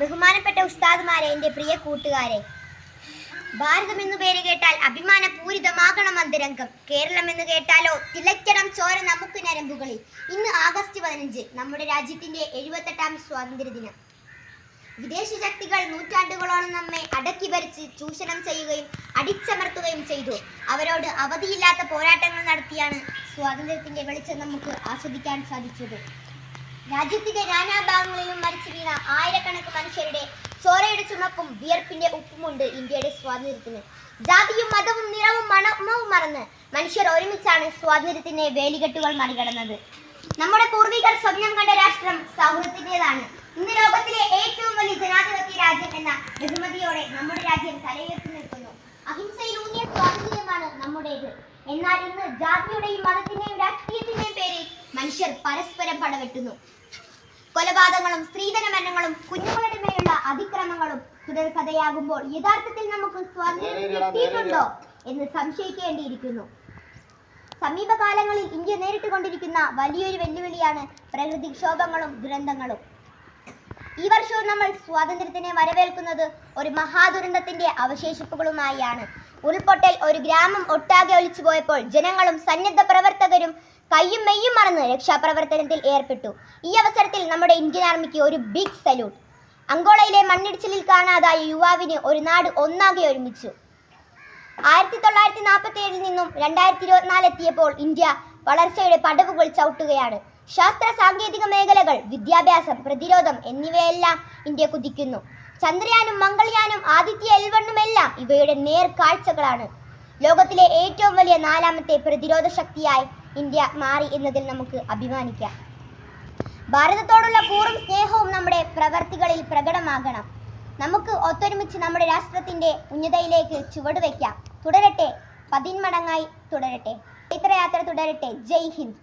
ബഹുമാനപ്പെട്ട ഉസ്താദുമാരെ എന്റെ പ്രിയ കൂട്ടുകാരെ. ഭാരതം എന്നു പേര് കേട്ടാൽ അഭിമാനപൂരിതമാകണം അന്തരംഗം. കേരളം എന്ന് കേട്ടാലോ തിളയ്ക്കണം ചോര നമുക്ക് നരമ്പുകളിൽ ഇന്ന് ആഗസ്റ്റ് പതിനഞ്ച് നമ്മുടെ രാജ്യത്തിന്റെ എഴുപത്തെട്ടാം സ്വാതന്ത്ര്യ ദിനം വിദേശ ശക്തികൾ നൂറ്റാണ്ടുകളോളം നമ്മെ അടക്കി ഭരിച്ച് ചൂഷണം ചെയ്യുകയും അടിച്ചമർത്തുകയും ചെയ്തു. അവരോട് അവധിയില്ലാത്ത പോരാട്ടങ്ങൾ നടത്തിയാണ് സ്വാതന്ത്ര്യത്തിന്റെ വെളിച്ചം നമുക്ക് ആസ്വദിക്കാൻ സാധിച്ചത്. രാജ്യത്തിന്റെ നാനാഭാഗങ്ങളിലും മരിച്ചു വീണ ആയിരക്കണക്കിന് മനുഷ്യരുടെ ചോരയുടെ ചുമക്കും വിയർപ്പിന്റെ ഉപ്പുമുണ്ട് ഇന്ത്യയുടെ സ്വാതന്ത്ര്യത്തിന്. ജാതിയും മതവും നിറവും മണമവും മറന്ന് മനുഷ്യർ ഒരുമിച്ചാണ് സ്വാതന്ത്ര്യത്തിന്റെ വേലികെട്ടുകൾ മറികടന്നത്. നമ്മുടെ പൂർവികർ സ്വപ്നം കണ്ട രാഷ്ട്രം സൗഹൃദത്തിന്റെതാണ്. ഇന്ന് ലോകത്തിലെ ഏറ്റവും വലിയ ജനാധിപത്യ രാജ്യം എന്ന ബഹുമതിയോടെ നമ്മുടെ രാജ്യം തലയുയർത്തി നിൽക്കുന്നു. അഹിംസയിലൂന്നിയ സ്വാതന്ത്ര്യമാണ് നമ്മുടേത്. എന്നാൽ ഇന്ന് ജാതിയുടെയും മതത്തിന്റെയും രാഷ്ട്രീയത്തിന്റെയും പേരിൽ മനുഷ്യർ പരസ്പരം പടവെട്ടുന്നു. കൊലപാതകങ്ങളും സ്ത്രീധന മരണങ്ങളും കുഞ്ഞുങ്ങളുടെ മേലുള്ള അതിക്രമങ്ങളും തുടർക്കഥയാകുമ്പോൾ യഥാർത്ഥത്തിൽ നമുക്ക് സ്വാതന്ത്ര്യം കിട്ടിയിട്ടുണ്ടോ എന്ന് സംശയിക്കേണ്ടിയിരിക്കുന്നു. സമീപകാലങ്ങളിൽ ഇന്ത്യ നേരിട്ടുകൊണ്ടിരിക്കുന്ന വലിയൊരു വെല്ലുവിളിയാണ് പ്രകൃതിക്ഷോഭങ്ങളും ദുരന്തങ്ങളും. ഈ വർഷവും നമ്മൾ സ്വാതന്ത്ര്യത്തിനെ വരവേൽക്കുന്നത് ഒരു മഹാദുരന്തത്തിന്റെ അവശേഷിപ്പുകളുമായാണ്. ഉരുൾപൊട്ടൽ ഒരു ഗ്രാമം ഒട്ടാകെ ഒലിച്ചു പോയപ്പോൾ ജനങ്ങളും സന്നദ്ധ പ്രവർത്തകരും കയ്യും മെയ്യും മറന്ന് രക്ഷാപ്രവർത്തനത്തിൽ ഏർപ്പെട്ടു. ഈ അവസരത്തിൽ നമ്മുടെ ഇന്ത്യൻ ആർമിക്ക് ഒരു ബിഗ് സല്യൂട്ട് അങ്കോളയിലെ മണ്ണിടിച്ചിലിൽ കാണാതായ യുവാവിന് ഒരു നാട് ഒന്നാകെ ഒരുമിച്ചു. ആയിരത്തി തൊള്ളായിരത്തി നാൽപ്പത്തി ഏഴിൽ നിന്നും രണ്ടായിരത്തി ഇരുപത്തിനാല് എത്തിയപ്പോൾ ഇന്ത്യ വളർച്ചയുടെ പടവുകൾ ചവിട്ടുകയാണ്. ശാസ്ത്ര സാങ്കേതിക മേഖലകൾ വിദ്യാഭ്യാസം പ്രതിരോധം എന്നിവയെല്ലാം ഇന്ത്യ കുതിക്കുന്നു. ചന്ദ്രയാനും മംഗൾയാനും ആദിത്യ എൽവണ്ണുമെല്ലാം ഇവയുടെ നേർക്കാഴ്ചകളാണ്. ലോകത്തിലെ ഏറ്റവും വലിയ നാലാമത്തെ പ്രതിരോധ ശക്തിയായി ഇന്ത്യ മാറി എന്നതിൽ നമുക്ക് അഭിമാനിക്കാം. ഭാരതത്തോടുള്ള കൂറും സ്നേഹവും നമ്മുടെ പ്രവർത്തികളിൽ പ്രകടമാകണം. നമുക്ക് ഒത്തൊരുമിച്ച് നമ്മുടെ രാഷ്ട്രത്തിന്റെ ഉന്നതയിലേക്ക് ചുവടുവെക്കാം തുടരട്ടെ. പതിന്മടങ്ങായി തുടരട്ടെ. ചൈത്രയാത്ര തുടരട്ടെ. ജയ് ഹിന്ദ്.